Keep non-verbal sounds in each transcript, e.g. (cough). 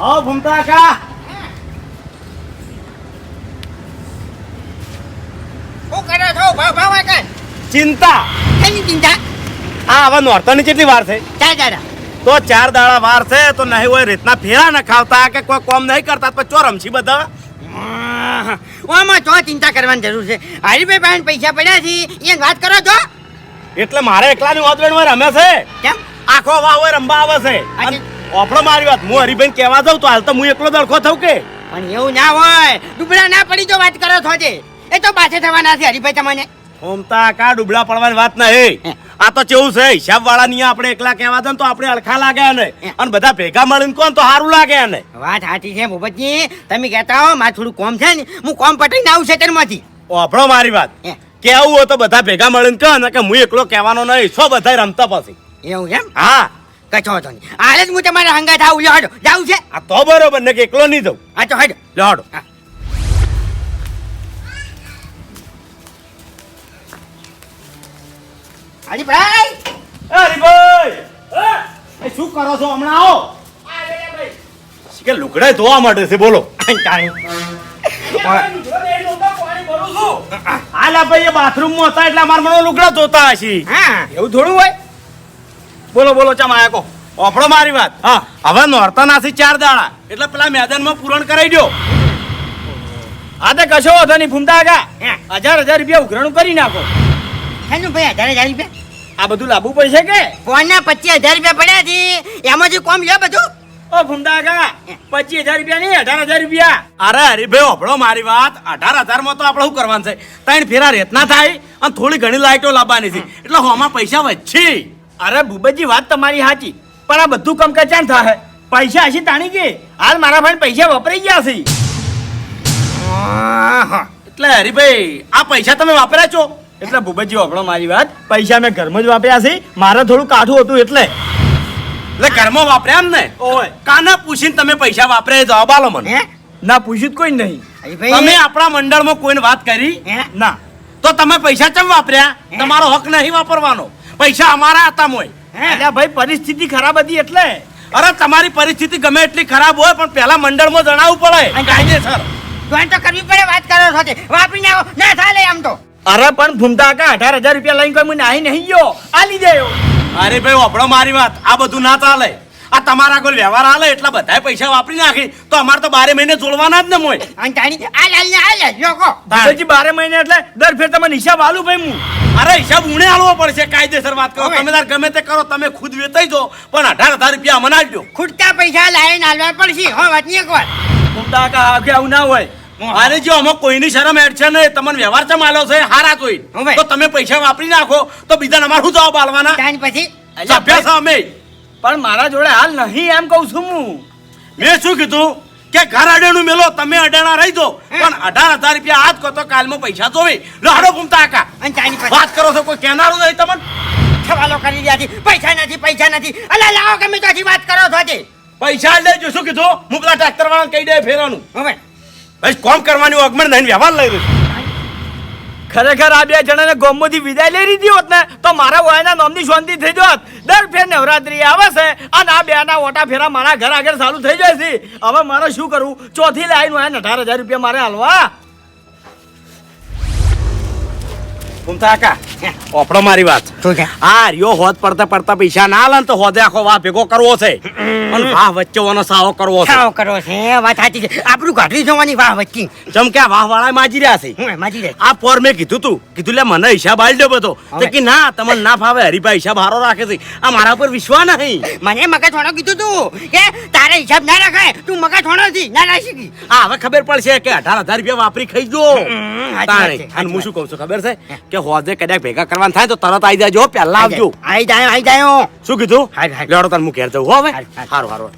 આવો ભૂમતા કા? શું કરો છો? ભાવ ભાવ આગળ ચિંતા. શેની ચિંતા? આ હવે નોરતાની કેટલી વાર છે ચાર દાડા. તો ચાર દાડા વાર છે તો નહીં હોય રીતના ફેરા ન ખાવતા કે કોઈ કોમ નહીં કરતા તો ચો રમશી બધા. ઓમાં તો ચિંતા કરવાની જરૂર છે. હરીભાઈ પાસે પૈસા પડ્યા છે એ વાત કરો છો? એટલે મારે એકલાની વાતવેણ રમે છે? કેમ? આખો વાવ હોય રમવા આવે છે. ઓફળો મારી વાત. હું હરિભાઈ કહેવા જાઉં તો હાલ તો હું એકલો દળખો થઉં કે? પણ એવું ના હોય. ડુબળા ના પડી તો વાત કરો છો જે. એ તો પાછે થવાના છે હરિભાઈ તમને. ઓમતા કા ડુબળા પડવાની વાત ના હે. આ તો કેવું છે હિસાબ વાળા ની આપણે એકલા કહેવા દે તો આપણે અડખા લાગે ને. અને બધા ભેગા મળીને કોણ તો સારું લાગે ને. વાત સાચી છે ભૂપતજી. તમે કહેતા હો મારે થોડું કોમ છે ને. હું કોમ પટાઈને આવું છે તેમાંથી ઓફળો મારી વાત. કેવું હોય તો બધા ભેગા મળીને કહે ને કે હું એકલો કહેવાનો નહીં. છો બધા રમતા પછી. એવું છે હા. કચો હતો. નહીં હાલ જ હું તમારે હંગા થાવ લ્યો હડો. જાવું છે? આ તો બરોબર ને કે એકલો નહીં જવું આ તો હડો. લડો હરીભાઈ! હરિભાઈ! એ! શું કરો છો હમણાં આવો? કે લુગડા ધોવા માટે છે બોલો. હાલા ભાઈ એ બાથરૂમમાં હતા એટલે અમારે મને લુગડા ધોતા હશે. હા એવું થોડું હોય. બોલો બોલો ચમ આયા કો. ઓફળો મારી વાત. હા. હવે નોરતા નાસી ચાર દાડા. એટલે પેલા મેદાનમાં પૂરણ કરાઈ દો આ તો કશો વધો નહીં ફૂમતા આગા. હજાર હજાર રૂપિયા ઉઘરાણું કરી નાખો. હેનું ભાઈ હજાર હજાર રૂપિયા? આ બધું લાવવું પડશે કે? ફોનના પચીસ હજાર રૂપિયા પડ્યા છે? જે કોમ લ્યો બધું. ઓ ફૂમતા આગા પચીસ હજાર રૂપિયા નહીં અઢાર હજાર રૂપિયા. અરે હરીભાઈ ઓફળો મારી વાત. અઢાર હજારમાં તો આપણે શું કરવાનું છે? ત્રણ ફેરા રેતના થાય અને થોડી ઘણી લાઈટો લાવવાની છે. એટલે હોમાં પૈસા વધશે. અરે ભૂપતજી વાત તમારી સાચી. પણ આ બધું કમ કચાણ થાય પૈસા હશે તાણી કે હાલ મારા ભાઈ પૈસા વપરાઈ ગયા છે. એટલે હરીભાઈ આ પૈસા તમે વાપર્યા છો? એટલે ભૂપતજી વાપરો મારી વાત. પૈસા મેં ઘરમાં જ વાપર્યા છે. મારે થોડું કાઠું હતું એટલે. એટલે ઘરમાં વાપર્યા એમ ને ઓય. કાના પૂછીને તમે પૈસા વાપરે જવાબ આલો મને. હે? ના પૂછ્યું કોઈ નહીં. તમે આપણા મંડળમાં કોઈને વાત કરી? ના. તો તમે પૈસા ચમ વાપર્યા? તમારો હક નહીં વાપરવાનો. પૈસા અમારા હતા મોય. હે? ભાઈ પરિસ્થિતિ ખરાબ હતી એટલે. અરે તમારી પરિસ્થિતિ ગમે એટલી ખરાબ હોય પણ પહેલા મંડળમાં જણાવવું પડે. અને કાયદેસર. જોઈન તો કરવી પડે વાત કરો સાથે વાપરીને આવો ના લે આમ તો. અરે પણ ફૂમતા કા અઢાર હજાર રૂપિયા લઈને કોઈ મને નાહી નહીં ગયો. આ લીધે. અરે ભાઈ આપણો મારી વાત. આ બધું ના ચાલે. આ તમારા કોઈ વ્યવહાર હાલે એટલા બધા પૈસા વાપરી નાખી. તો અમારે તો બારે મહિને જોડવાના જ ને મોય ભૂપતજી બારે મહિને એટલે દર ફેર તમે હિસાબ આલું ભાઈ હું અરે હિસાબ ઉણે આલવો પડશે કાયદેસર વાત કરો. તમે તાર ગમે તે કરો તમે ખુદ વેચાઈ જો પણ અઢાર હજાર રૂપિયા અમને આપજો. ખૂટતા પૈસા લાવીને આલવા પડશે. હો વાત એક વાત. ખૂટતા કા આવું ના હોય. અરે જો અમે કોઈની શરમ એડ છે ને તમને વ્યવહાર ચમ આલ્યો છે હારા કોઈ. હવે. તો તમે પૈસા વાપરી નાખો તો બીજા અમારું શું જવાબ આલવાના. પછી. અલ્યા સભ્ય અમે પણ મારા જોડે હાલ નહીં એમ કહું છું હું. મેં શું કીધું? કે ઘર અડેનું મેલો તમે અડાણા રહી દો પણ અઢાર હજાર રૂપિયા આજ કહો તો કાલમાં પૈસા જોવે. લહડો ઘૂમતા આકા વાત કરો છો કોઈ કહેનારું નહીં તમને? સવાલો કરી રહ્યા છે. પૈસા નથી પૈસા નથી. અલા લાવો ગમે તો હજી વાત કરો છો તે પૈસા લેજો શું કીધું? હું પેલા ટ્રેક્ટર વાળા કહી દે ફેરવાનું હવે. ભાઈ કોમ કરવાની અગમણ નહીં વ્યવહાર લઈ રહ્યો ખરેખર આ બે જણાને ગોમમાંથી વિદાય લઈ લીધી હોત ને તો મારા વાયના નામની શાંતિ થઈ જોત. દર ફેર નવરાત્રી આવે છે. અને આ બેના ઓટા ફેરા મારા ઘર આગળ ચાલુ થઈ જાય છે. હવે મારે શું કરવું? ચોથી લાઈન હોય અઢાર હજાર રૂપિયા મારે હાલવા. ઘૂમતા ઓપડો મારી વાત. આ રિયો હોદ પડતા પડતા પૈસા ના લે તો હોદે આખો વાહ ભેગો કરવો છે. પણ વાહ વચ્ચે ઓનો સાવો કરવો છે. સાવ કરવો છે વાત સાચી છે. આપણું ઘાટી જોવાની વાહ વચ્ચે. જેમ કે વાહ વાળા માજી રહ્યા છે. માજી રે આ પોર મેં કીધું તું. કીધું લે મને હિસાબ આલ દો બધો. તો કે ના તમને ના ફાવે. હરીભાઈ હિસાબ હારો રાખે છે. આ મારા પર વિશ્વાસ નહીં. મને મગજ થોડો કીધું તું કે તારે હિસાબ ના રાખાય તું મગજ થોડો થી ના રાખી શકી. આ હવે ખબર પડશે કે અઢાર હજાર રૂપિયા વાપરી ખાઈ જો. તાણે. અને હું શું કહું છું ખબર છે? કે હોદે કદાચ ભેગા કરવાનું થાય તો તરત આવી જાજો પહેલા આવજો. આઈ જાય આઈ જાય શું કીધું. લેવડો તને હું ઘેર જવું હો હવે. સારું સારું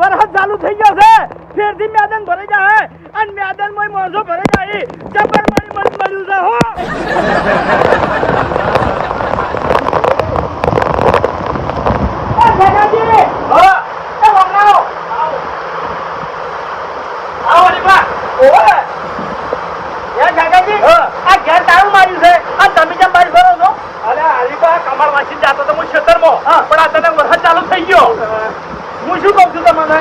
વરસાદ ચાલુ થઈ ગયો છે. ફેરથી મેદાન ભરાઈ જાય અને મેદાનમાં મોજો ભરાઈ જાય. જબર મારી મન મળ્યું છે હો એ ભગાજી! હા, એ વમરાઓ! આવો રીપા! ઓવે! એ કાકાજી, આ ઘેર તાળું માર્યું છે. આ તમે કેમ બહાર ફરો છો? અરે, હરીફા, કમાડ વાંચી જાતો તો હું ખેતરમાં પણ આ તને વરસાદ ચાલુ થઈ ગયો હું શું કહું છું તમને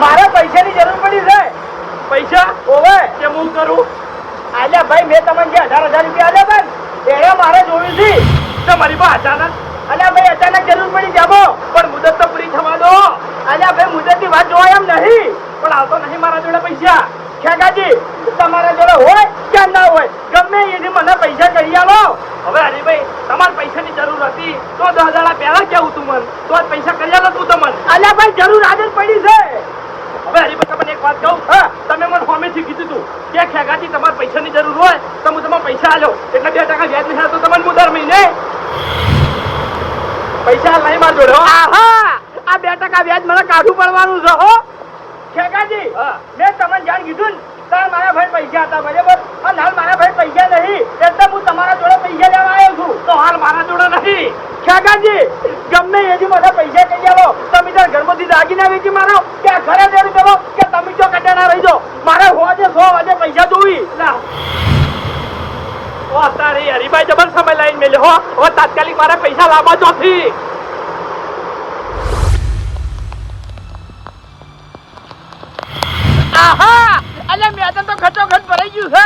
મારે પૈસાની જરૂર પડી છે પૈસા ઓવે કે હું કરું આલ્યા ભાઈ મેં તમને જે હજાર હજાર રૂપિયા આલ્યા ભાઈ એને મારે જોયું છે તમારી પાસે અચાનક અલ્યા ભાઈ, અચાનક જરૂર પડી જાબો પણ મુદત તો પૂરી થવા દો. અલ્યા ભાઈ મુદતની વાત જોવાય એમ નહીં. પણ આવતો નહીં મારા જોડે પૈસા. ખેગાજી તમારા જોડે હોય કે ના હોય? ગમે એની મને પૈસા કરી આલો. હવે હરીભાઈ, તમારે પૈસાની જરૂર હતી. તો હજાર પહેલા કેવું તું મન? તો જ પૈસા કરી આલો તું તમને અલ્યા ભાઈ, જરૂર આજે પડી છે. હવે હરીભાઈ, તમને એક વાત કહું? હા, તમે મને હોમેથી કીધું તું કે ખેગાજી, તમારે પૈસાની જરૂર હોય તો હું તમારે પૈસા આલો એટલે બે ટકા વ્યાજ નહીં તો તમને હું દર મહિને પૈસા નહીં માર જોડે આહા! આ બે ટકા વ્યાજ મને કાઢું પડવાનું છે હો. ખેગાજી મેં તમને જાણ કીધું ને તાર મારા ભાઈ પૈસા હતા બરાબર? અને હાલ મારા ભાઈ પૈસા નહીં એટલે હું તમારા જોડે પૈસા લેવા આવ્યો છું. તો હાલ મારા જોડે નહીં. ખેગાજી ગમે એથી મને પૈસા કહી આવો. તમે તાર ઘરમાંથી દાગીના વેચી મારો કે આ ઘરે દેવું દેવો કે તમે જો કટાના રહી જાઓ. મારે હોજે સો વાજે પૈસા જોવી ના. ઓ તારી હરીભાઈ જબર સમય લઈને મેલે હો, હવે તાત્કાલિક મારે પૈસા લાવવા જોથી તો ખચોખચ ભરાઈ ગયું છે.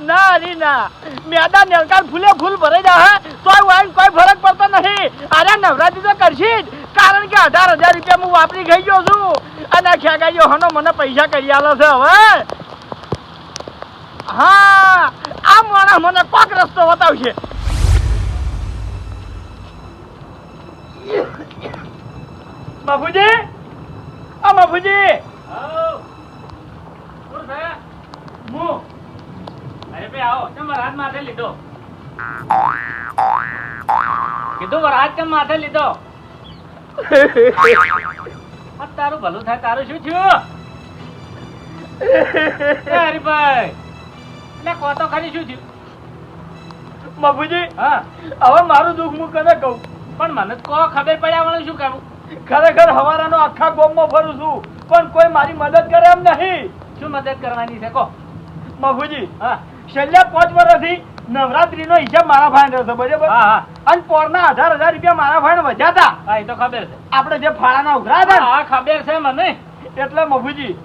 ના અરે ના. મેદાન નેલકાર ફૂલે ફૂલ ભરાઈ જાય તો વાઈન કોઈ ફરક પડતો નથી. અરે, નવરાત્રી તો કરશી જ. કારણ કે અઢાર હજાર રૂપિયા હું વાપરી ગઈ ગયો છું. અને ખેગાઈઓ હનો મને પૈસા કરી આલો છે, હવે. હા! માણસ મને કોક રસ્તો બતાવશે બાપુજી? આ બાપુજી? માથે લીધો? તારું ભલું થાય, તારું શું થયું? હરીભાઈ એટલે કહો તો ખરી શું થયું? બાપુજી. હા. હવે મારું દુઃખ હું કને કહું. પણ મને તો ખબર પડ્યા વાળું શું કરવું ખરેખર હવારાનો આખા ગામમાં ફરું છું પણ કોઈ મારી મદદ કરે એમ નહીં. શું મદદ કરવાની છે? કહો. બાપુજી હા. છેલ્લા પાંચ વર્ષથી નવરાત્રીનો હિસાબ મારા ભાઈ રહેશે બરાબર? હા હા. અને પોરના ના હજાર રૂપિયા મારા ભાઈ વધ્યા હતા. હા એ તો ખબર છે. આપણે જે ફાળાના ઉઘરા હતા હા હા, ખબર છે મને. એટલે મફુજી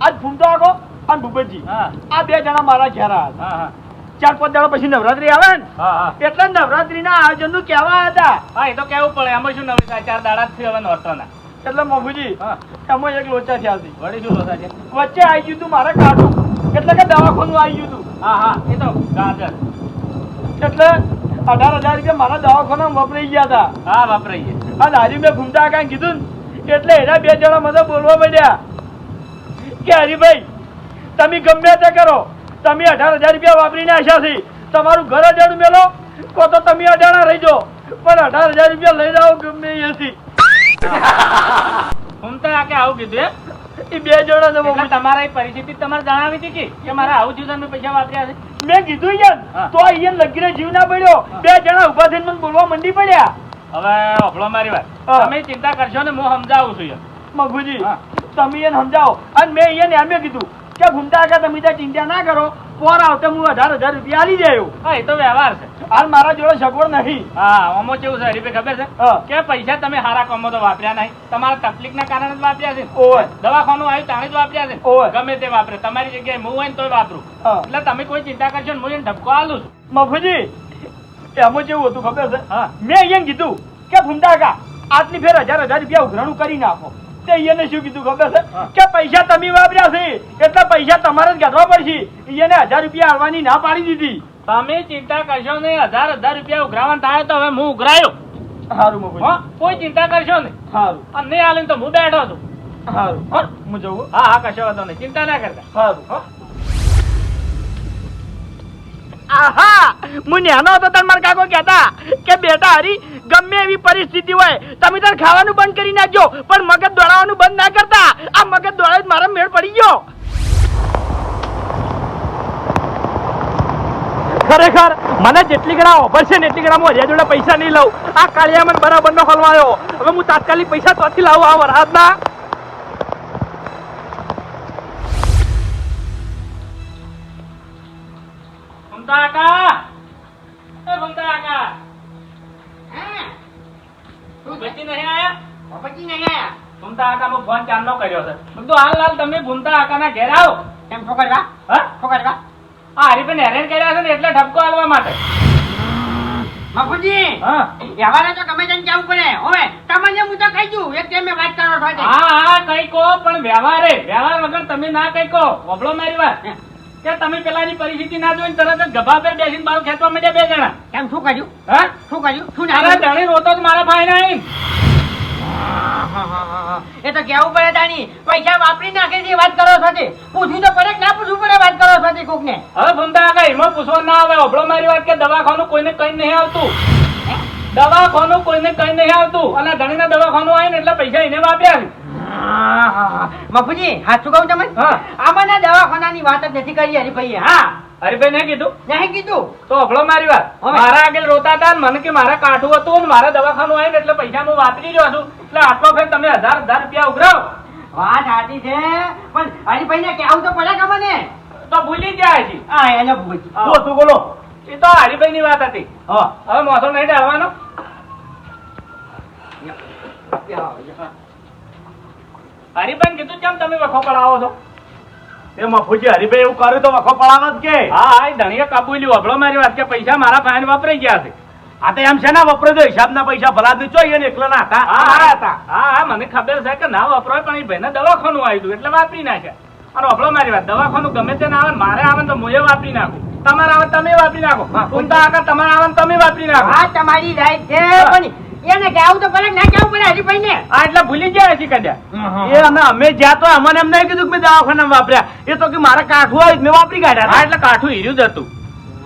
આજ ફૂમતો આગો અને ભૂપતજી. હા. આ બે જણા મારા ઘેર હતા. ચાર પાંચ દાડા પછી નવરાત્રી આવે ને? એટલે નવરાત્રી ના આયોજનનું કેવા હતા. હા એ તો કેવું પડે. એમાં શું નવી ચાર દાડા થયો હવે નોરતાના એટલે મફુજી એમાં એક લોચા થયા હતી વળી શું લોચા છે? વચ્ચે આવી ગયું તું મારે કાઢું એટલે કે દવાખાનું આવી ગયું તું. હા હા. એ તો ગાજર. એટલે અઢાર હજાર રૂપિયા મારા દવાખાના વપરાઈ ગયા હતા. હા વપરાઈ ગયા. હા હારી મેં ઘૂમતા કાંઈ કીધું ને? એટલે એના બે જણા મને બોલવા મળ્યા કે હરીભાઈ તમે ગમે તે કરો. તમે અઢાર હજાર રૂપિયા વાપરીને આશા છે. તમારું ઘર અજાણું મેલો કો તો તમે અજાણા રહી જાઓ. પણ અઢાર હજાર રૂપિયા લઈ જાઓ ગમે (laughs) હું ઘૂમતા આ કે આવું કીધું એ બે જણા એટલે તમારા પરિસ્થિતિ તમારે જણાવી હતી કે કે મારે આવું જીવન તમે પૈસા વાપર્યા છે? મેં કીધું યાર તો અહીંયા લગીને જીવ ના પડ્યો. બે જણા ઊભા થઈને મને બોલવા મંડી પડ્યા. હવે ઓફળો મારી વાત. હા. તમે ચિંતા કરશો ને હું સમજાવું છું યાર. મગુજી તમે એને સમજાવો. અને મેં એને એમ કીધું. કે ગુંડા કે તમે ત્યાં ચિંતા ના કરો. પોર આવતે હું અઢાર હજાર રૂપિયા આલી જાય હા એ તો વ્યવહાર છે. હાલ મારા જોડે સગવડ નહીં હા આમાં કેવું છે હરીભાઈ ખબર છે? કે પૈસા તમે હારા કોમો તો વાપર્યા નહીં. તમારા તકલીફ ના કારણે જ વાપર્યા છે. ઓય. દવાખાનું આવ્યું તાણે જ વાપર્યા છે. ઓય. ગમે તે વાપરે. તમારી જગ્યાએ હું હોય ને તોય વાપરું. હા. એટલે તમે કોઈ ચિંતા કરશો ને હું એને ધબકો આલું છું. મફુજી એમાં કેવું હતું ખબર છે? મેં અહીંયા કીધું કે ભૂમતા કા આટલી ફેર હજાર હજાર રૂપિયા ઉઘરાણું કરી નાખો. તે એને શું કીધું ખબર છે? કે પૈસા તમે વાપર્યા છે એટલે પૈસા તમારે જ કાઢવા પડશે. એને હજાર રૂપિયા આવવાની ના પાડી દીધી. તમે ચિંતા કરશો ને હજાર હજાર રૂપિયા ઉઘરાવાના થાય તો હવે હું ઉઘરાયો. સારું કોઈ ચિંતા કરશો ને સારું અને નહીં હાલે તો હું બેઠો હતો સારું હું. જવું હા. હા કશો વાંધો નહીં. ચિંતા ના કરતા. સારું હો. આહા! હું ન્યાનો હતો તન મારા કાકો કહેતા કે, બેટા હરી, ગમે એવી પરિસ્થિતિ હોય, તમે તાર ખાવાનું બંધ કરી નાખજો, પણ મગજ દોડાવવાનું બંધ ના કરતા. આ મગજ દોડે જ મારા મેળ પડી ગયો. ખરેખર, મને જેટલી ગણા ઓફર છે ને એટલી ગણા હું હરિયા જોડે પૈસા નહીં લઉં. આ કાળિયા મને બરાબર હલવાયો. હવે હું તાત્કાલિક પૈસા તોથી લાવું આ વરસાદના કાકા એ ઘૂમતા કાકા ભૂપતજી નહીં આયા? બાપુજી નહીં આયા? ભૂમતા ફોન કર્યો છે? મેં હાલ હાલ તમે ભૂમતા આકાના ઘેર આવો. કેમ શું હા? શું આ હરીબેન હેરાન કર્યા છે ને એટલે ઠપકો આલવા માટે. બાપુજી હા. વ્યવહારે તો ગમે તેમ જવું પડે. હવે તમને હું તો કહી દઉં એક ટાઈમે વાત કરો હા હા કઈ કહો પણ વ્યવહારે. વ્યવહાર વગર તમે ના કઈ કહો. વબળો મારી વાત. કે તમે પેલાની પરિસ્થિતિ ના જોઈને તરત જ ગભા પર બેસીને બાલ ખેંચવા માંડ્યા બે જણા. કેમ શું કર્યું? હા? શું કર્યું? શું અરે? ધણી રોતો જ મારા ભાઈ નહીં એ તો કેવું પડે તાની પૈસા વાપરી નાખે છે વાત કરો સાથે. તે પૂછવું તો પડે ના પૂછવું પડે વાત કરો સાથે કોક ને હવે ભમતા આકા એમાં પૂછવા ના આવે અભળો મારી વાત કે દવાખાનું કોઈને કઈ નહીં આવતું. દવાખાનું કોઈને કઈ નહીં આવતું. અને ધણીના દવાખાનું આવે ને એટલે પૈસા એને વાપ્યા છે. મફુજી હાચું કહું તમે હા. આમાંના દવાખાનાની વાત જ નથી કરી હરીભાઈ હા. હરીભાઈ નહીં કીધું? નહીં કીધું. તો અભળો મારી વાત. મારા આગળ રોતા હતા મને કે મારા કાઠું હતું મારા મારે દવાખાનું આવ્યું એટલે પૈસા હું વાપરી રહ્યો છું. એટલે આટલો ફેર તમે હજાર હજાર રૂપિયા ઉઘરાવ. વાત સાચી છે પણ હરીભાઈને કેવું તો પડે કે મને તો ભૂલી જાય છે હા એને ભૂલ બોલો તું બોલો. એ તો હરીભાઈ ની વાત હતી. હવે મોસો નહીં આવવાનો. હરીભાઈ કીધું કેમ તમે વખો પડાવો છો? એ મફુજી હરિભાઈ એવું કર્યું તો વખો પડાવો જ કે? હા હા એ ધણીએ કાબુલ્યું અભળો મારી વાત કે પૈસા મારા ફાઈન વાપરી ગયા છે. આ તો એમ છે ને વપરાય તો હિસાબના પૈસા ભલા જ જોઈએ ને એકલા ના હતા. હા હા હતા. હા હા મને ખબર છે કે ના વપરાય પણ એ ભાઈને દવાખાનું આવ્યું હતું એટલે વાપરી નાખ્યા અને વપરો મારી વાત દવાખાનું ગમે તે ના આવે મારે આવે ને તો હું વાપરી નાખું. તમારે આવે તમે વાપરી નાખો. પૂનતા આગળ તમારે આવે તમે વાપરી નાખો. હા તમારી રાઈટ છે પણ એને કહેવું તો પડે ના કહેવું પડે હરીભાઈને હા એટલે ભૂલી જાય છે કદાચ. એ અને અમે જ્યાં તો અમને એમ નહીં કીધું કે મેં દવાખાના વાપર્યા. એ તો કે મારા કાઠું આવ્યું મેં વાપરી હા કાઢ્યા એટલે કાઠું હીર્યું જ હતું.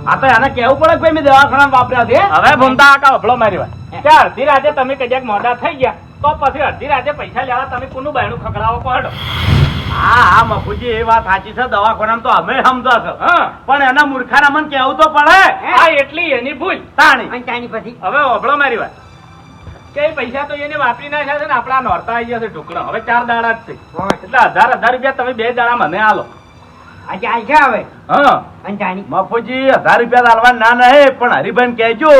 આ તો એને કેવું પડે કે ભાઈ મેં દવાખાના વાપર્યા છે. હવે ભૂમતા આકા અભળો મારી વાત. કે અડધી રાતે તમે કદાચ મોડા થઈ ગયા તો પછી અડધી રાતે પૈસા લેવા તમે કોનું બાયણું ખકડાવો કોહડો હા હા મફુજી એ વાત સાચી છે. દવાખાના તો અમે સમજો છો. પણ એના મૂર્ખાના મને કેવું તો પડે. આ એટલી એની ભૂલ. તાણી. અને ત્યાંની પછી? હવે અભળો મારી વાત. કે પૈસા તો એને વાપરી નાખ્યા છે ને આપણા નોરતા આવી ગયા છે ઢોકળા. હવે ચાર દાડા જ છે. એટલે હજાર હજાર રૂપિયા તમે બે દાડા મને આલો. આજે હવે? હા. મફુજી હજાર રૂપિયા આલવા ના નહીં પણ હરિભાઈ કહેજો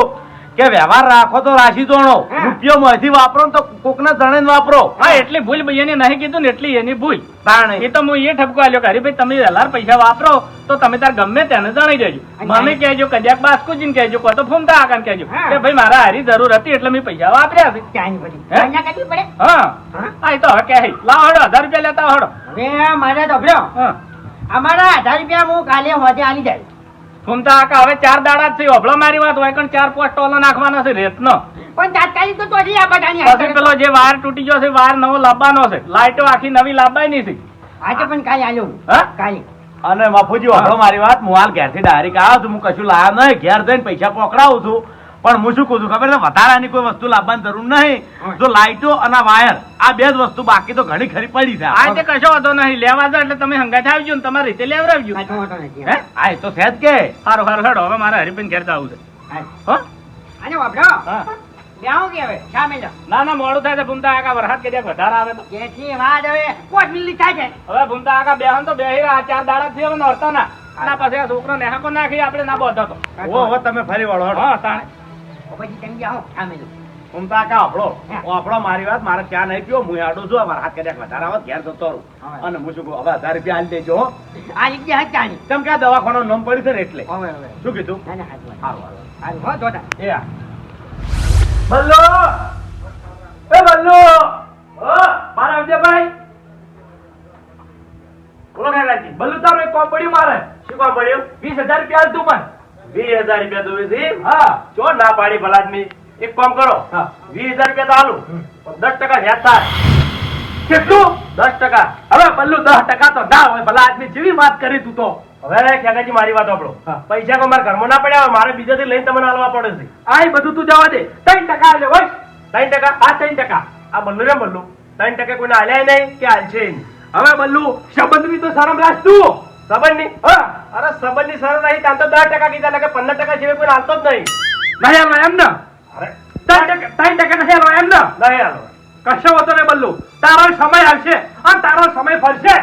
કે વ્યવહાર રાખો તો રાશિ જોણો. રૂપિયો માંથી વાપરો તો કોક ને જણે વાપરો. હા એટલી ભૂલ ભાઈ નહીં કીધું ને એટલી એની ભૂલ. પણ એ તો હું એ ઠપકો આલ્યો કે હરીભાઈ તમે હલાર પૈસા વાપરો તો તમે તાર ગમે તેને જણાઈ દેજો. મને કહેજો કદાચ બાસ્કુજીને કહેજો કો તો ફૂમતા આકાને કહેજો. કે ભાઈ મારા હારી જરૂર હતી એટલે મેં પૈસા વાપર્યા છે. કરવી પડે? હા. હા? એ તો હવે કહે લાવો હડો હજાર રૂપિયા લેતા હડો. હવે મારે તો અમારા હજાર રૂપિયા હું કાલે હોજે આલી જાય. ફૂમતા કાકા હવે ચાર દાડા થઈ ઓભળો મારી વાત હોય પણ ચાર પોસ્ટ ઓલો નાખવાનો છે રેતનો. પણ તાત્કાલિક તો તોડી આ બધાની પછી પેલો જે વાયર તૂટી ગયો છે વાયર નવો લાવવાનો છે. લાઈટો આખી નવી લાવવાની છે આજે પણ કાલે આલ્યો હું. કાલે. અને બાપુજી વાપરો મારી વાત હું હાલ ઘેરથી ડાયરેક્ટ આવ્યો છું. હું કશું લાવ્યો નહીં. ઘેર જઈને પૈસા પકડાવું છું. પણ હું શું કહું છું ખબર છે? વધારાની કોઈ વસ્તુ લાવવાની જરૂર નહીં. જો લાઇટો અને વાયર આ બે જ વસ્તુ બાકી તો ઘણી ખરી પડી છે. આ તે કશો વાંધો નહીં. લેવા દો એટલે તમે હંગાથે આવજો ને તમારી રીતે લેવડાવજો હે આ એ તો છે કે. સારું સારું હેડો. હવે મારે હરિભાઈ ઘેર જવું છે. હા. હો? આને વાપરો. કે હવે? ના ના મોડું થાય તો ભૂમતા આકા વરસાદ કે વધારે આવે તો. જેથી વાત હવે પાંચ મિનિટ થાય છે. હવે ભૂમતા આકા બેહન તો બેહી રહ્યા. ચાર દાડા થી હવે નોરતા ના. પછી આ છોકરો નેહાકો નાખી આપણે ના બોધો તો. ઓ હવે તમે ફરી વળો. હા તાણે. પછી તમે જાઓ સામે લો હું તો કા આપણો. આપણો મારી વાત મારે ચા નહીં પીવો હું આડો છું મારા હાથ કર્યા વધારે આવે ઘેર જતો રહું. અને હું શું કહું હવે હજાર રૂપિયા આલી દેજો. આ જગ્યા હતી આની કેમ કે આ દવાખાનું નામ પડ્યું છે ને એટલે. શું કીધું? સારું સારું હો જોતા. એ બલ્લો! એ બલ્લો! મારા વિજયભાઈ બોલો કાકાજી. બલ્લુ તારું એક કોમ પડ્યું મારે. શું કોમ પડ્યું? વીસ હજાર રૂપિયા તું પણ વીસ હજાર રૂપિયા વીસ હા. ચો ના પાડી ભલાદમી એક કામ કરો. વીસ હજાર રૂપિયા તો આલું. દસ ટકા વ્યાજ થાય. કેટલું? દસ ટકા. હવે બલ્લુ દસ ટકા તો ના હોય. ભલા આદમી જેવી વાત કરી તું તો. હવે કાકાજી મારી વાત આપડો પૈસા કોઈ મારા ઘરમાં ના પડ્યા મારે બીજાથી લઈને તમને હાલવા પડે છે. આ બધું તું જવા દે. ત્રણ ટકા આલે હોય. ત્રણ ટકા? આ ત્રણ ટકા. આ બલ્લુ રે બલ્લુ. ત્રણ ટકા કોઈને હાલ્યા નહીં કે હાલશે નહીં. હવે બલ્લુ સંબંધની તો શરમ રાખ તું. સંબંધની? હા અરે સંબંધની શરમ નહીં ત્યાં તો દસ ટકા કીધા એટલે કે પંદર ટકા જેવી કોઈ હાલતો જ નહીં. નહીં આલો એમ ને? અરે ત્રણ ટકા ત્રણ ટકા નહીં એમ ને? નહીં આલો કશો હોતો ને બલ્લુ. તારો સમય આવશે અને તારો સમય ફરશે.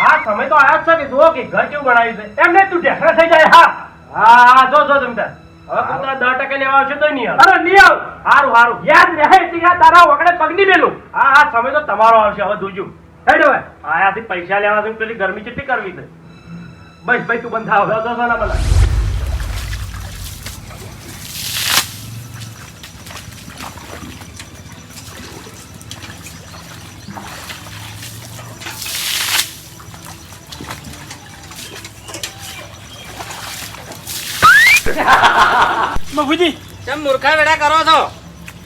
હા સમય તો આયા જ છે કે જુઓ કે ઘર કેવું બનાવ્યું છે. એમ નહીં તું ઢેસરા થઈ જાય હા. હા જો જો તમે હવે કૂતરા દસ ટકા લેવા આવશે તો નહીં અરે નહીં આવ હારું સારું યાદ રહે ટીકા તારા વગડે પગની મેલું. હા હા સમય તો તમારો આવશે હવે જોજો. હેડો આયાથી પૈસા લેવા છે પેલી ગરમી કેટલી કરવી છે? બસ ભાઈ તું બંધ થાવ. ના મફુજી કેમ મૂર્ખા વેડા કરો છો?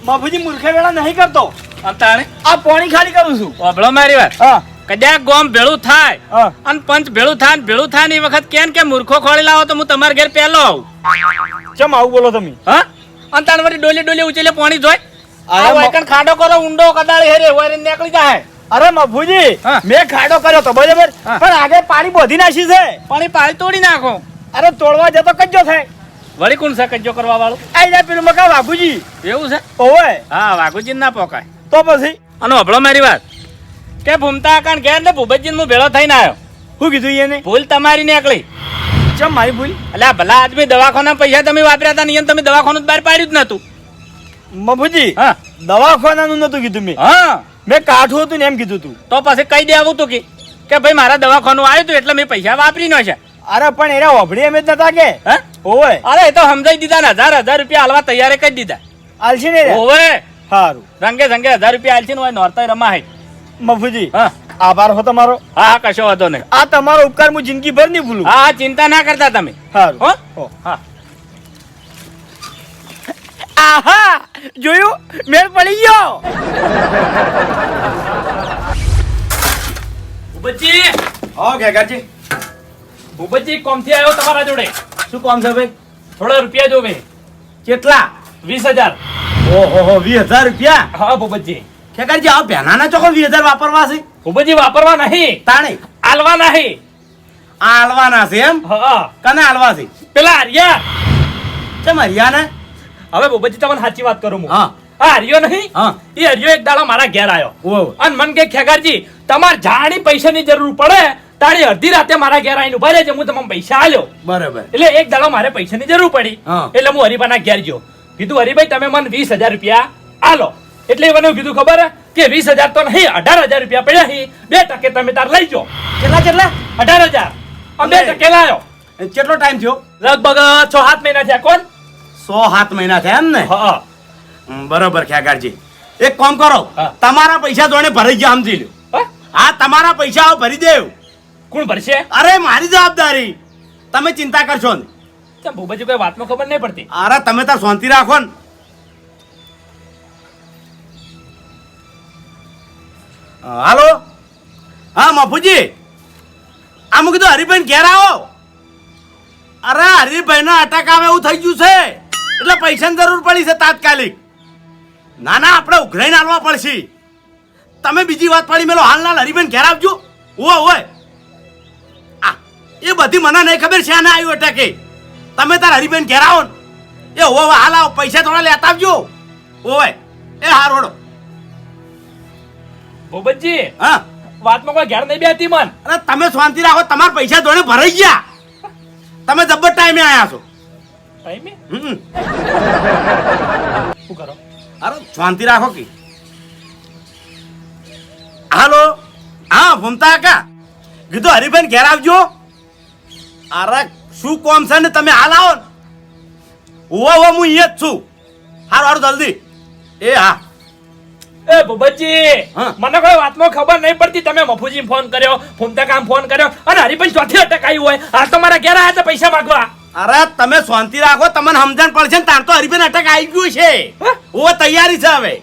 બાપુજી મૂર્ખે વેળા નહીં કરતો. અંતાણે? આ પાણી ખાલી કરું છું. મારી વાત. હા. કદાચ ગોમ ભેળું થાય અને પંચ ભેળું થાય ભેળું થાય ને એ વખત કેમ કે મૂર્ખો ખોળી લાવો તો હું તમારા ઘેર પહેલો આવું. ચમ આવું બોલો તમે? હા? અંતાણ વળી ડોલી ડોલી ઉચેલે પાણી જોઈ અરે વાયકણ ખાડો કરો ઊંડો કદાળી હેરે વાયરે નીકળી જાય. અરે મફુજી. મેં ખાડો કર્યો તો બરાબર. પણ આગળ પાણી બોધી નાખી છે. પાણી પાળી તોડી નાખો. અરે તોડવા જતો કજ્જો થાય. વળી કોણ છે કજ્જો કરવા વાળું? આઈ જાય પેલું મકા બાપુજી એવું છે? ઓવે. હા વાઘુજી ના પોકાય. તો પછી? અને હભળો મારી વાત. કે ભૂમતા કાન ઘેર ને ભૂપતજી હું ભેળો થઈને આવ્યો શું કીધું એને? ભૂલ તમારી નીકળી. ચમ મારી ભૂલ? એટલે ભલા આદમી દવાખાના પૈસા તમે વાપર્યા હતા નહીં તમે દવાખાનું જ બહાર પાડ્યું જ નતું મભુજી હા. દવાખાનાનું નતું કીધું મેં. હા. મેં કાઠું હતું ને એમ કીધું તું. તો પછી કહી દેવું તું કે? કે ભાઈ મારા દવાખાનું આવ્યું હતું એટલે મેં પૈસા વાપરી નો છે. અરે પણ એરા ઓભળી એમ જ નતા કે? હે? ઓવે અરે એ તો સમજાઈ દીધા ને હજાર હજાર રૂપિયા હાલવા તૈયાર કરી દીધા. આલશી ને ઓવે સારું રંગે સંગે હજાર રૂપિયા આલશી ને હોય નોરતા રમા હે મફુજી હા. આભાર હો તમારો. હા હા કશો વાંધો નહીં. આ તમારો ઉપકાર હું જિંદગી ભર નહીં ભૂલું. હા હા ચિંતા ના કરતા તમે. સારું હો? હો. હા. આહા જોયું? મેળ પડી ગયો. ઉબજી હો ગેગાજી ભૂપતજી કોમથી આવ્યો તમારા જોડે? શું કોમ છે ભાઈ? થોડા રૂપિયા જોવે કેટલા? વીસ હજાર. ઓહો હો વીસ હજાર રૂપિયા? હા ભૂપતજી. ખેગાજી આ પહેલાના ચોકો વીસ હજાર વાપરવા છે? ઉભજી વાપરવા નહીં. તાણે? આલવા નહીં. આલવાના છે એમ? હા કને આલવા છે? પેલા હરિયા કેમ હરિયાને હવે ભૂપતજી તમને સાચી વાત કરું હું. હા. હરિયો નહીં? હા. એ હરિયો એક દાડો મારા ઘેર આવ્યો અને મન કે ખેગારજી તમારે જાણી પૈસાની જરૂર પડે. તારી અડધી રાતે મારા ઘેર આવીને ઊભા રહેજે હું તમને પૈસા આલ્યો. બરાબર. એટલે એક દાડો મારે પૈસાની જરૂર પડી. એટલે હું હરિભાના ઘેર ગયો. કીધું હરિભાઈ તમે મને વીસ હજાર રૂપિયા આલો. એટલે મને કીધું ખબર કે વીસ હજાર તો નહીં અઢાર હજાર રૂપિયા પડ્યા હી. બે ટકે તમે તાર લઈ જાઓ. કેટલા કેટલા? અઢાર હજાર. બે ટકે લાયો. કેટલો ટાઈમ થયો? લગભગ છ સાત મહિના થયા. કોણ? સો સાત મહિના થયા એમ ને હા. બરોબર ખેગારજી એક કામ કરો. તમારા પૈસા જોડે ભરાઈ ગયા સમજી લો હા? તમારા પૈસા ભરી દેવ. કોણ ભરશે? અરે મારી જવાબદારી. તમે ચિંતા કરશો ને ભૂપતજી કોઈ વાતમાં ખબર નહીં પડતી. અરે તમે તાર શાંતિ રાખો ને. હાલો? હા, મફુજી. આ મેં કીધું, હરિભાઈ ઘેર આવો. અરે હરિભાઈ ના અટક આવે એવું થઈ ગયું છે. એટલે પૈસાની જરૂર પડી છે તાત્કાલિક. ના ના, આપણે ઉઘરાઈને હાલવા પડશે. તમે બીજી વાત પડી મેલો, હાલ હાલ, હરિભાઈ ઘેર આવજો. હોય હોય એ બધી મને નહીં ખબર છે આને આવ્યું અટકે તમે તાર હરિભાઈ ઘેર આવો ને. એ હોવે હાલ, આવો, પૈસા થોડા લેતા આવજો. હોય એ હાર. ભૂપતજી હા? વાતમાં કોઈ ઘેર નહીં બેતી મન. અરે તમે શાંતિ રાખો તમારા પૈસા ધોણે ભરાઈ ગયા. તમે જબ્બર ટાઈમે આયા છો. ટાઈમે? હમ. શું કરો? અરે શાંતિ રાખો કે. હાલો. હા ભૂમતા કાકા. કીધું હરિભાઈ ઘેર આવજો. અરે શું કોમ છે ને તમે હાલ આવો ને. હોવે હું અહીંયા જ છું. હારું હારું જલ્દી. એ હા. એ ભૂપતજી. મને કોઈ વાતમાં ખબર નહીં પડતી. તમે મફુજી ફોન કર્યો ફોનતા કામ ફોન કર્યો. અને હરિભાઈ ચોથી અટક આવી હોય. આ તો મારા ઘેર આયા તો પૈસા માંગવા. અરે તમે શાંતિ રાખો તમને સમજણ પડશે ને તાર તો હરિભાઈ અટક આવી ગયું છે? ઓ તૈયારી છે હવે.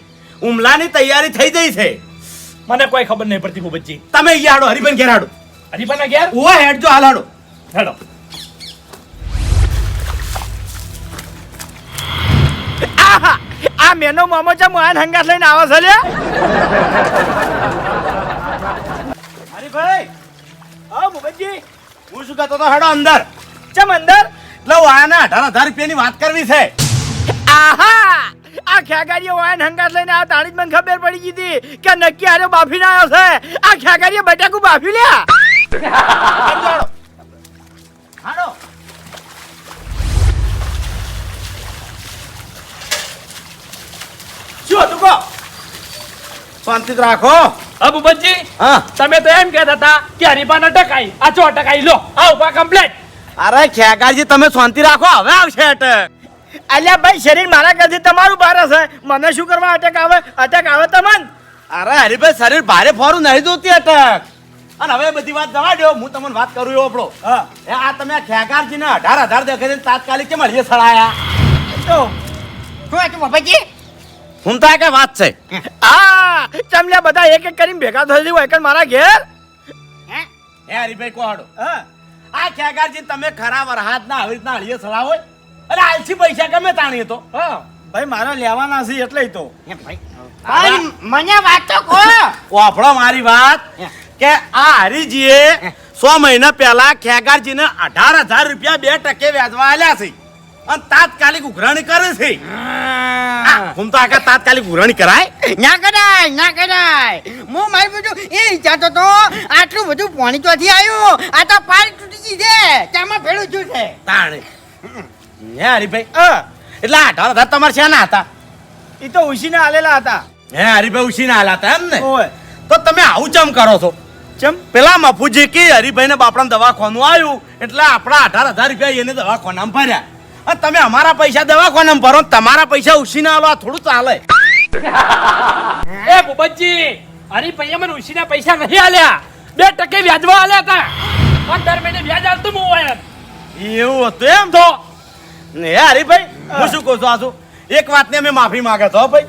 હુમલાની તૈયારી થઈ ગઈ છે. મને કોઈ ખબર નહીં પડતી ભૂપતજી. તમે અહીંયા હાડો હરિભાઈ ઘેર હાડો. હરિભાઈ ઘેર? ઓ હેડ જો હાલ હાડો. હેડો. આ મેનો મામો છે મોહન હંગાસ લઈને આવે છે લ્યા. હરીભાઈ હા ભૂપતજી હું શું કહેતો તો હેડો અંદર. ચમ અંદર? એટલે આના અઢાર હજાર રૂપિયાની વાત કરવી છે. આહા! આ ખ્યાગારીએ વાયન હંગાસ લઈને આ તાણી જ મને ખબર પડી ગઈ હતી કે નક્કી આરે બાફી ના આવ્યો છે. આ ખ્યાગારીએ બટાકું બાફી લ્યા. હાડો. શાંતિ રાખો. હા ભૂપતજી હા. તમે તો એમ કહેતા હતા કે હરીફાને ટકાઈ આ ચો ટકાઈ લો આ ઉપા કમ્પ્લેટ અરે ખેગારજી તમે શાંતિ રાખો હવે આવશે અટક અલ્યા ભાઈ શરીર મારા કરતી તમારું ભારે છે મને શું કરવા અટેક આવે? અટેક આવે તમને અરે હરીભાઈ શરીર ભારે ફોરું નહીં જોતી અટક અને હવે બધી વાત જવા દો હું તમને વાત કરું એવો આપણો. હા. આ તમે ખેગારજી ને અઢાર હજાર દેખે છે તાત્કાલિક કેમ હળીએ સળાયા? તો શું હતું બાપાજી? હું તો આ કઈ વાત છે. આ ચમલે બધા એક એક કરીને ભેગા થઈ હોય કે મારા ઘેર? હે? હે હરીભાઈ કોહડો? હા. આ ખેગારજી તમે ખરા વરહાદ ના આવી રીતના હળીએ સળાવો અરે આલસી પૈસા ગમે તાણીએ તો? હા. ભાઈ મારા લેવાના છે એટલે તો. ભાઈ? મને વાત તો કહો. વાપરો મારી વાત કે આ હરીજીએ સો મહિના પહેલા ખેગારજીને અઢાર હજાર રૂપિયા બે ટકે વ્યાજવા આલ્યા છે. અને તાત્કાલિક ઉઘરાણી કરે છે. હું. તો આખા તાત્કાલિક ઉઘરાણી કરાય? ના કરાય ના કરાય. હું મારી બધું એ વિચારતો તો આટલું બધું પાણી ચોથી આવ્યું. આ તો પાણી તૂટી ગઈ છે. ચામાં ભેળું છું છે. તાણે. હે હરીભાઈ અ એટલે આ અઢાર હજાર તમારે શેના હતા? એ તો ઉસીને આલેલા હતા. હે હરીભાઈ ઉસીને આલા હતા એમ ને તો તમે આવું ચમ કરો છો? ચમ? પેલા મફુજી કે હરીભાઈ ને બાપડા દવાખાનું આવ્યું એટલે આપણા અઢાર હજાર રૂપિયા એને દવાખાનામાં ભર્યા. તમે અમારા પૈસા દવાખાનામાં ભરો તમારા પૈસા ઉછીને આલો આ થોડું ચાલે. એ ભૂપતજી ભાઈ મને ઉછીના પૈસા નહીં આલ્યા. બે ટકે વ્યાજવા આલ્યા હતા. પણ દર મહિને વ્યાજ આવતું હું હોય. એવું હતું એમ? તો? ને હે હરીભાઈ હું શું કહું છું આ શું? એક વાતની અમે માફી માંગે છો ભાઈ.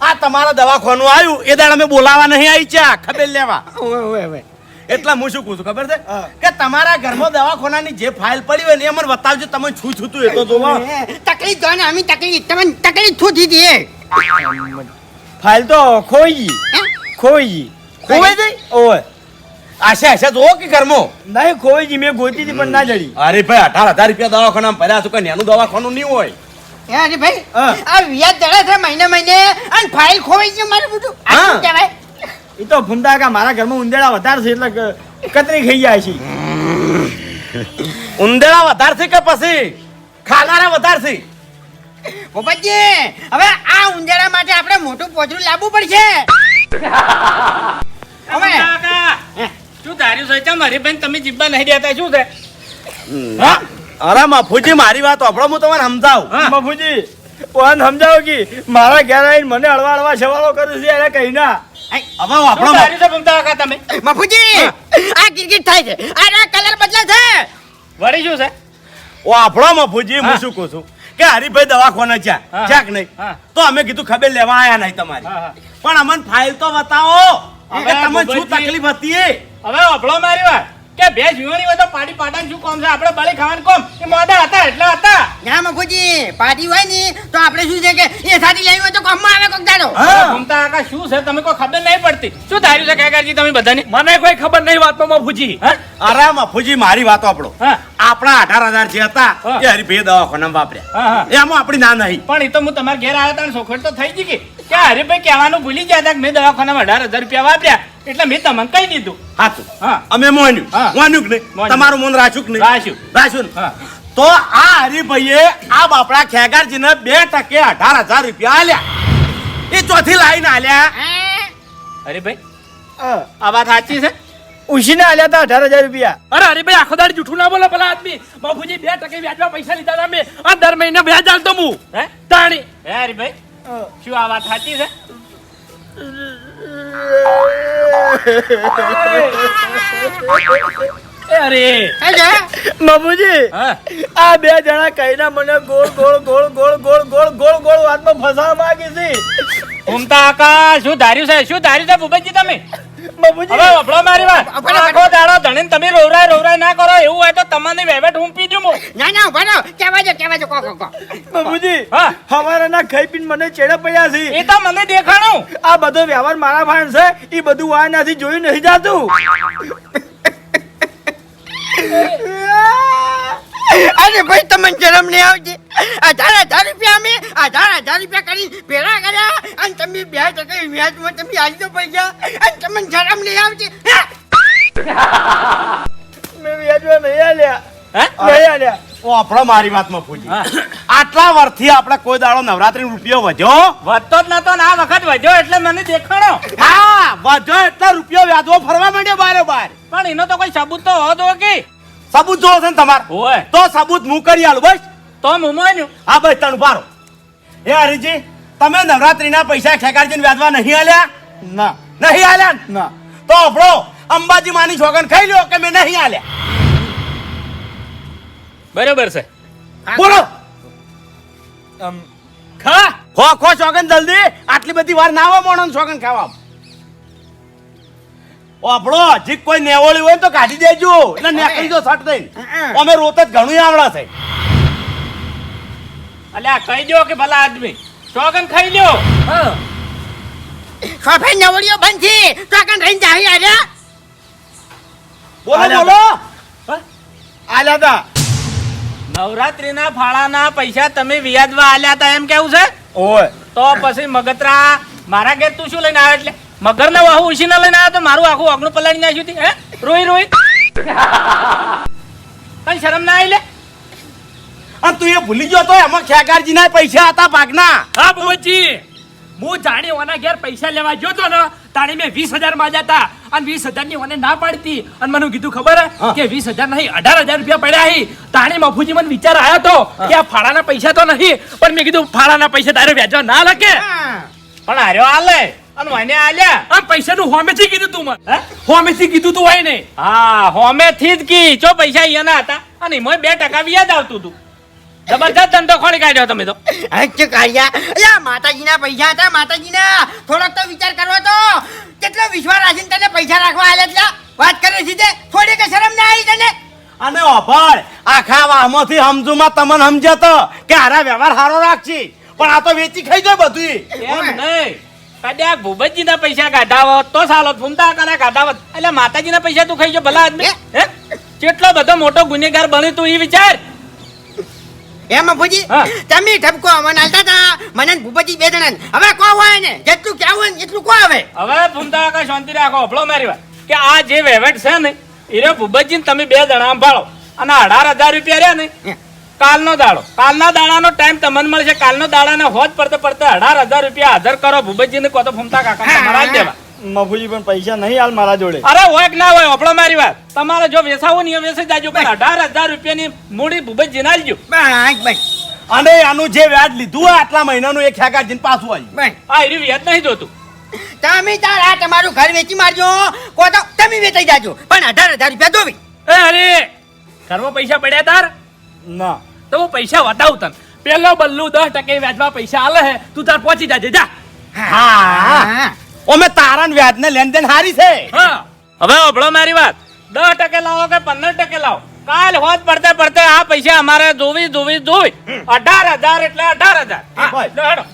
આ તમારા દવાખાનું આવ્યું એ દાડ અમે બોલાવા નહીં આવી છે ખબર લેવા. ઓય ઓય ઓય. એટલે હું શું કહું છું ખબર છે? કે તમારા ઘરમાં દવાખાનાની જે ફાઇલ પડી હોય ને એ મને બતાવજો તમે છું છું તું એ તો જોવા તકલીફ જો ને અમે તકલીફ તમને તકલીફ છું દીધી એ? ફાઇલ તો ખોઈ. ગઈ ખોઈ. ગઈ ખોવાઈ ગઈ? ઓય. આશા આશા જો કે ઘરમાં? નહીં ખોઈ ગઈ મેં ગોતી હતી પણ ના જડી. અરે ભાઈ અઢાર હજાર રૂપિયા દવાખાના ભર્યા છું કઈ એનું દવાખાનું નહીં હોય. હે અરે ભાઈ આ વ્યાજ દડા છે મહિને મહિને અને ફાઇલ ખોવાઈ ગઈ મારું બધું. આ. શું કહેવાય? એ તો ભૂમતા કા મારા ઘરમાં ઉંદેડા વધારે છે એટલે કતરી ખાઈ જાય છે. ઉંદેડા વધારે છે કે પછી ખાનારા વધારે છે? પોપટજી હવે આ ઉંદેડા માટે આપણે મોટું પોચરું લાવવું પડશે. હવે શું ધાર્યું છે? ચમ બેન તમે જીબ્બા નહીં દેતા શું છે? અરે મફુજી મારી વાત આપણો હું તમારે સમજાવું. હા. મફુજી ઓન સમજાવો કે મારા ઘેર આવીને મને હળવા હળવા સવાલો કરું છે એને કહી ના. હવે આપણો ધાર્યું છે ભૂમતા કાકા તમે? મફુજી આ કિરકિટ થાય છે. આ કલર બદલા છે. વળી શું છે? ઓ આપણો મફુજી હું શું કહું છું? કે હરીભાઈ દવાખાના. ચા ચાક નહીં? તો અમે કીધું ખબર લેવા આયા નહીં તમારી. પણ અમને ફાઇલ તો બતાવો. કે તમને શું તકલીફ હતી હવે આપણો મારી વાત. કે બે જીવણી હોય તો પાડી પાડાનું શું કોમ છે? આપણે બળી ખાવાનું કોમ. એ મોડા હતા એટલે હતા. ના મફુજી પાડી હોય ને તો આપણે શું છે કે એ સાડી લેવી હોય તો કામમાં આવે કોક દાડો ઘૂમતા આકા શું છે? તમે કોઈ ખબર નહીં પડતી. શું ધાર્યું છે કાકાજી તમે બધાની? મને કોઈ ખબર નહીં વાતો મફુજી. હા? અરે મફુજી મારી વાતો આપણો. આપણા અઢાર હજાર જે હતા. એ હરીભાઈ દવાખાના વાપર્યા. હા, હા. એમાં આપણી ના નહીં. પણ એ તો હું તમારા ઘેર આવ્યા હતા ને સોખવટ તો થઈ ગઈ. કે કે હરીભાઈ કહેવાનું ભૂલી ગયા હતા કે મેં દવાખાનામાં અઢાર હજાર રૂપિયા વાપર્યા. એટલે મેં તમને કહી દીધું. હાચું. હા. અમે મોન્યું. હા. મોન્યું કે નહીં? તમારું મન રાખ્યું કે નહીં? રાખ્યું. રાખ્યું ને? તો આ હરીભાઈએ આ બાપડા ખેગારજીને બે ટકે અઢાર હજાર રૂપિયા આલ્યા. એ ચોથી લાઈન આલ્યા. હા. હરીભાઈ? હા. આ વાત સાચી છે? ઉછીને આલ્યા હતા અઢાર હજાર રૂપિયા. અરે હરીભાઈ આખો દાડ જૂઠું ના બોલો પેલા આદમી. બાપુજી બે ટકે વ્યાજમાં પૈસા લીધા હતા મેં આ દર મહિને વ્યાજ આલતો હું. હે? તાણી. હે હરીભાઈ. શું આ વાત સાચી છે? એ અરે. હે બાબુજી આ બે જણા કઈના મને ગોળ ગોળ ગોળ ગોળ ગોળ ગોળ ગોળ ગોળ વાતમાં ફસાવા માંગે છે. ઘૂમતા આકા શું ધાર્યું છે? શું ધાર્યું છે ભૂપતજી તમે? બાબુજી હવે વફળો મારી વાત. આખો દાડો ધણીને તમે રોવરાય રોવરાય ના કરો એવું હોય તો તમને વહેવટ હું પી દઉં હું ના ના ઊભા રહો. કહેવા જો કહેવા જો કો કો બાબુજી હા. હવારે ના ખાઈ પીને મને ચેડે પડ્યા છે. એ તો મને દેખાણું. આ બધો વ્યવહાર મારા ભાણ છે. એ બધું આ નથી જોયું નહીં જાતું. અરે ભાઈ તમને શરમ નહીં આવતી હજાર હજાર રૂપિયા અમે હજાર હજાર રૂપિયા કરી ભેળા કર્યા. અને તમે બે ટકા વ્યાજમાં તમે આવી દો પૈસા અને તમને શરમ નહીં આવતી મેં વ્યાજમાં નહીં આલ્યા. નહીં આલ્યા. ઓ આપણો મારી વાતમાં પૂછી. આટલા વર્ષથી આપણે કોઈ દાડો નવરાત્રી રૂપિયો વધ્યો? વધતો જ નતો ને આ વખત વધ્યો એટલે મને દેખાણો. હા વધ્યો એટલે રૂપિયો વ્યાજવો ફરવા માંડ્યો બારે બાર. પણ એનો તો કોઈ સબૂત તો હોતો કે સબૂત જોવો છે ને તમારે? હોય તો સબૂત હું કરી આલું બસ. તો મુમોન્યું હા બસ તણ પારો એ હરીજી તમે નવરાત્રીના પૈસા ખેકારજીને વ્યાજવા નહીં આલ્યા? ના. નહીં આલ્યા? ને? તો આપણો અંબાજી માની છોકન ખાઈ લ્યો કે મેં નહીં આલ્યા? બરોબર છે. બોલો. ખા. ખો ખો છોકન જલ્દી. આટલી બધી વાર ના આવે મોણો છોકન ખાવા આપણો હજી કોઈ નેવળી હોય તો કાઢી દેજો. એટલે નેકળી દો સટ દઈને અમે રોત જ ઘણું આવડા છે. અલ્યા કહી દો કે ભલા આદમી? ચોગન ખાઈ લ્યો. સફેદ નવડીઓ બંધ છે. તો કાન રહીને જાહી આર્યા બોલો બોલો. આલ્યા તા. નવરાત્રીના ફાળાના પૈસા તમે વ્યાજવા આલ્યા હતા એમ કેવું છે? ઓય. તો પછી મગતરા મારા ઘેર તું શું લઈને આવે એટલે? મગર ને વાહુ ઉછીને લઈને આવ્યો તો મારું આખું અગણું પલાળી નાખ્યું હતી હે? રોઈ રોઈ. કઈ શરમ ના આવી લે? અને તું એ ભૂલી ગયો તો એમાં ખેગારજી ના પૈસા હતા ભાગના. હા બુબજી હું જાણે ઓના ઘેર પૈસા લેવા ગયો તો ને તાણે મેં વીસ હજાર માંગ્યા હતા. અને વીસ હજારની મને ના પાડતી. અને મને કીધું ખબર કે વીસ હજાર નહીં અઢાર હજાર રૂપિયા પડ્યા હી. તાણે મફુજી મને વિચાર આવ્યો તો કે આ ફાળાના પૈસા તો નહીં પણ મેં કીધું ફાળાના પૈસા તારે વ્યાજો ના લખે. પણ હાર્યો આલે અને મને આલ્યા? આ પૈસા નું હોમે હોમેથી કીધું તું મને. હોમેથી કીધું તું હોય ને? હા હોમે થી જ કી. ચો પૈસા અહીંયાના હતા અને એમાં બે ટકા વ્યાજ આવતું હતું. જબરજસ્ત ધંધો ખોલી કાઢ્યો તમે તો. હચ્ચ કાઢ્યા? અલ્યા માતાજીના પૈસા હતા માતાજીના. થોડોક તો વિચાર કરવો તો. કેટલો વિશ્વાસ રાખીને તને પૈસા રાખવા આલે એટલે વાત કરે છે તે થોડી કે શરમ ના આવી તને. અને અભળ આખા વાહમાંથી સમજુમાં તમને સમજ્યા તો કે હારા વ્યવહાર સારો રાખશી પણ આ તો વેચી ખાઈ જાય બધું એમ નહીં. કદાચ ભૂપતજીના પૈસા કાઢાવત તો સાલો ફૂમતા કાના કાઢાવત એટલે માતાજીના પૈસા તું ખાઈ ગયો ભલા આદમી હે? કેટલો બધો મોટો ગુનેગાર બની તું એ વિચાર. એમ મફુજી તમે ઠપકો આલતા મને ને ભૂપતજી બે જણા હવે કો હોય ને? જેટલું કેવું હોય ને એટલું કો હવે હવે ફૂમતા શાંતિ રાખો અભળો મારી વાત. કે આ જે વહેવટ છે ને એ ભૂપતજી તમે બે જણા સંભાળો. અને અઢાર હજાર રૂપિયા રહ્યા ને કાલનો દાડો. કાલના દાડાનો ટાઈમ તમને મળશે. કાલનો દાડાને હોજ પડતે પડતે અઢાર હજાર રૂપિયા હાજર કરો. ભૂપતજીને કહો તો ફૂમતા કાકા તમારા જ દેવા. મફુજી પણ પૈસા નહીં હાલ મારા જોડે. અરે હોય કે ના હોય આપણો મારી વાત. તમારે જો વેસાવું નહીં વેસી જાજો. પણ અઢાર હજાર રૂપિયાની મૂડી ભૂપતજીને ના બસ અને આનું જે વ્યાજ લીધું આટલા મહિનાનું એ જીન પાછું આવ્યું આ એરી વ્યાજ નહીં જોતું. તમે તાર આ તમારું ઘર વેચી મારજો. કો તો તમે વેચાઈ જાજો. પણ અઢાર હજાર રૂપિયા દોવી એ અરે ઘરમાં પૈસા પડ્યા તાર? ના. તો હું પૈસા વતાવું તને. પેલો બલ્લુ દસ ટકે વ્યાજમાં પૈસા આલે હે તું તાર પહોંચી જાજે જા. હા. ઓમે તારાન વ્યાજ ને લેનદેન હારી છે. હા. હવે ઓભળો મારી વાત. દસ ટકે લાવો કે પંદર ટકે લાવો? કાલ હોત પડતે પડતે આ પૈસા અમારે જોવી જોવી જોવી. અઢાર હજાર એટલે અઢાર હજાર.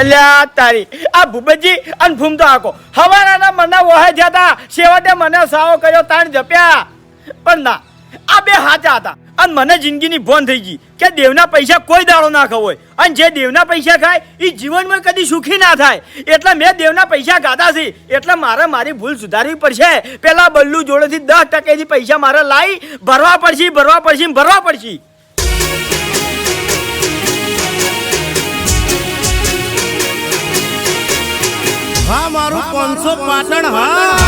અલ્યા તારી. આ ભૂપતજી અને ફૂમતો આકો હવાના મને વહે જતા છેવટે મને સાવો કર્યો તાણ જપ્યા. પણ ના આ બે હાચા હતા. અને મને જિંદગીની ભોન થઈ ગઈ કે દેવના પૈસા કોઈ દાડો ના ખવાય. અને જે દેવના પૈસા ખાય એ જીવનમાં કદી સુખી ના થાય. એટલે મેં દેવના પૈસા ખાધા છે. એટલે મારે મારી ભૂલ સુધારવી પડશે. પેલા બલ્લુ જોડેથી દસ ટકેથી પૈસા મારે લાવી ભરવા પડશે ભરવા પડશે ભરવા પડશે. હા, મારું પાંચસો પાટણ, હા.